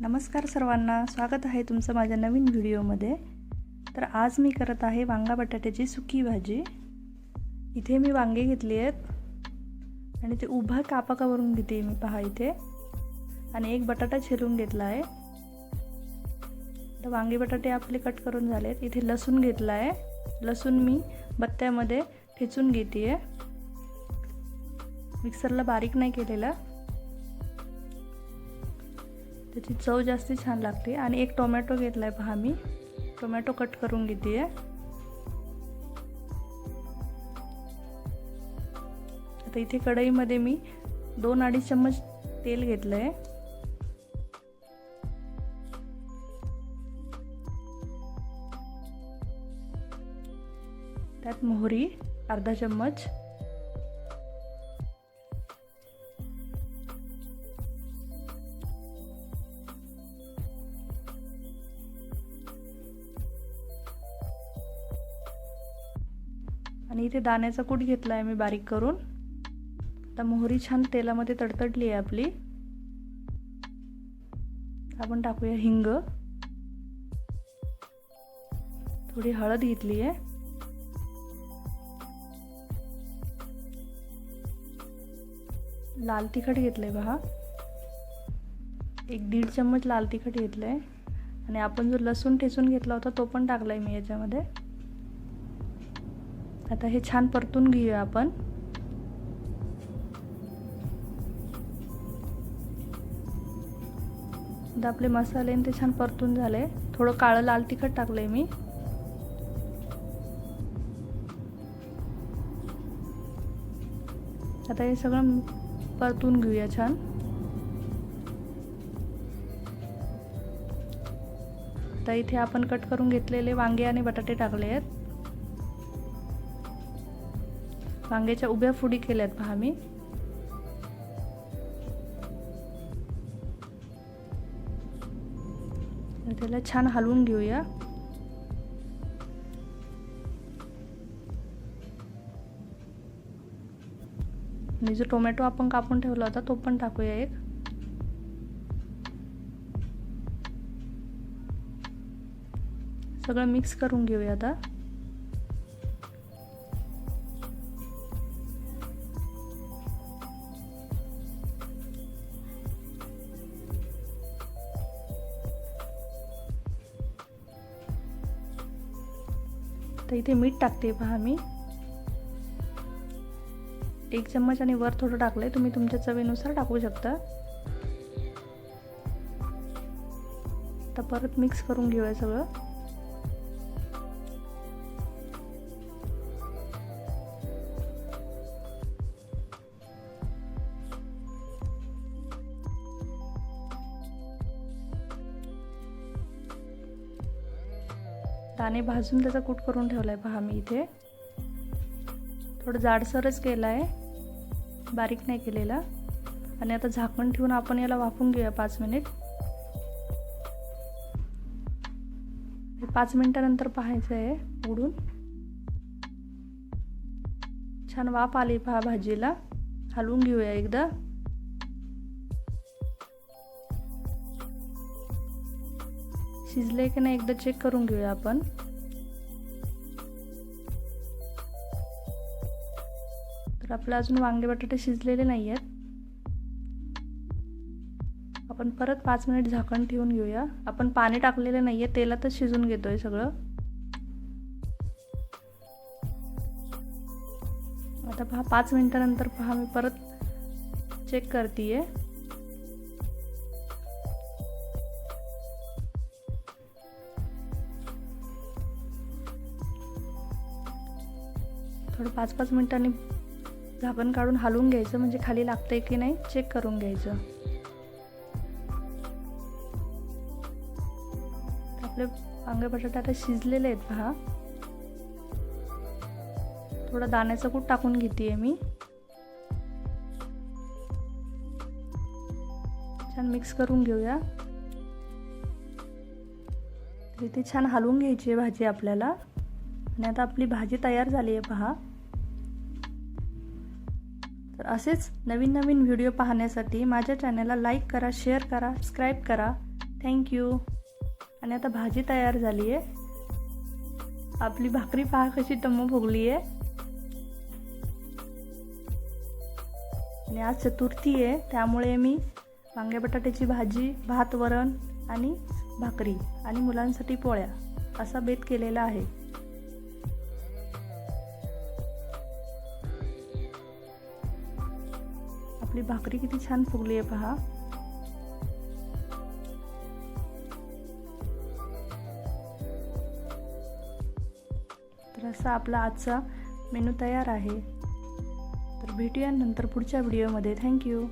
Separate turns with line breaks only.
नमस्कार सर्वांना स्वागत आहे तुमचं माझ्या नवीन व्हिडिओमध्ये. तर आज मी करत आहे वांगा बटाट्याची सुकी भाजी. इथे मी वांगे घेतली आहेत आणि ते उभा कापा करून घेते मी पहा इथे. आणि एक बटाटा चिरून घेतला आहे. तर वांगे बटाटे आपले कट करून झाले आहेत इथे लसूण घेतला आहे. लसूण मी बत्त्यामध्ये ठेचून घेते आहे मिक्सरला बारीक नाही केलेला. त्याची चव जास्त छान लागते. आणि एक टोमॅटो घेतला आहे पहा मी. टोमॅटो कट करून घेते आहे आता इथे कढईमध्ये मी दोन अडीच चम्मच तेल घेतलं आहे त्यात मोहरी अर्धा चम्मच. आणि इथे दाण्याचा कूट घेतला आहे मी बारीक करून. आता मोहरी छान तेलामध्ये तडतडली आहे आपली. आपण टाकूया हिंग. थोडी हळद घेतली आहे. लाल तिखट घेतलं आहे एक दीड चम्मच लाल तिखट घेतलं आहे आणि आपण जो लसूण ठेचून घेतला होता तो पण टाकला आहे मी याच्यामध्ये. आता हे छान परतून घेऊया आपण. आता आपले मसाले ते छान परतून झाले. थोडं काळं लाल तिखट टाकलंय मी. आता हे सगळं परतून घेऊया छान. तर इथे आपण कट करून घेतलेले वांगे आणि बटाटे टाकले आहेत. वांग्याच्या उभ्या फुडी केल्यात पहा मी. त्याला छान हलवून घेऊया. आणि जो टोमॅटो आपण कापून ठेवला होता तो पण टाकूया एक. सगळं मिक्स करून घेऊया आता. तर इथे मीठ टाकते पहा मी. एक चम्मच आणि वर थोडं टाकलंय तुम्ही तुमच्या चवीनुसार टाकू शकता. तर परत मिक्स करून घेऊया सगळं. दाणे भाजून त्याचा कूट करून ठेवला आहे पहा मी इथे. थोडं जाडसरच केलं आहे बारीक नाही केलेला. आणि आता झाकण ठेवून आपण याला वाफून घेऊया पाच मिनिट. पाच मिनिटानंतर पाहायचं आहे उडून. छान वाफ आली पहा भाजीला. हलवून घेऊया एकदा. शिजले की नाही एकदा चेक करून घेऊया आपण. तर आपलं अजून वांगे बटाटे शिजलेले नाही आहेत आपण परत पाच मिनिट झाकण ठेवून घेऊया. आपण पाणी टाकलेलं नाही आहे तेलातच शिजून घेतोय सगळं. आता पहा पाच मिनिटानंतर पहा मी परत चेक करते आहे थोडं पाच पाच मिनिटांनी झाकण काढून हलवून घ्यायचं म्हणजे खाली लागतंय की नाही चेक करून घ्यायचं. आपले वांगे बटाटे आता शिजलेले आहेत पहा. थोडं दाण्याचं कूट टाकून घेते मी. छान मिक्स करून घेऊया. इथे छान हलवून घ्यायची आहे भाजी आपल्याला. आणि आता आपली भाजी तयार झाली आहे पहा. तर असेच नवीन नवीन व्हिडिओ पाहण्यासाठी माझ्या चॅनलला लाईक करा शेअर करा सबस्क्राईब करा. थँक्यू आणि आता भाजी तयार झाली आहे. आपली भाकरी पहा कशी टम्म भोगली आहे. आणि आज चतुर्थी आहे त्यामुळे मी वांगे बटाट्याची भाजी भात वरण आणि भाकरी आणि मुलांसाठी पोळ्या असा बेत केलेला आहे. आपली भाकरी किती छान फुगली आहे पहा. तर असा आपला आजचा मेनू तयार आहे. तर भेटूया नंतर पुढच्या व्हिडिओमध्ये. थँक्यू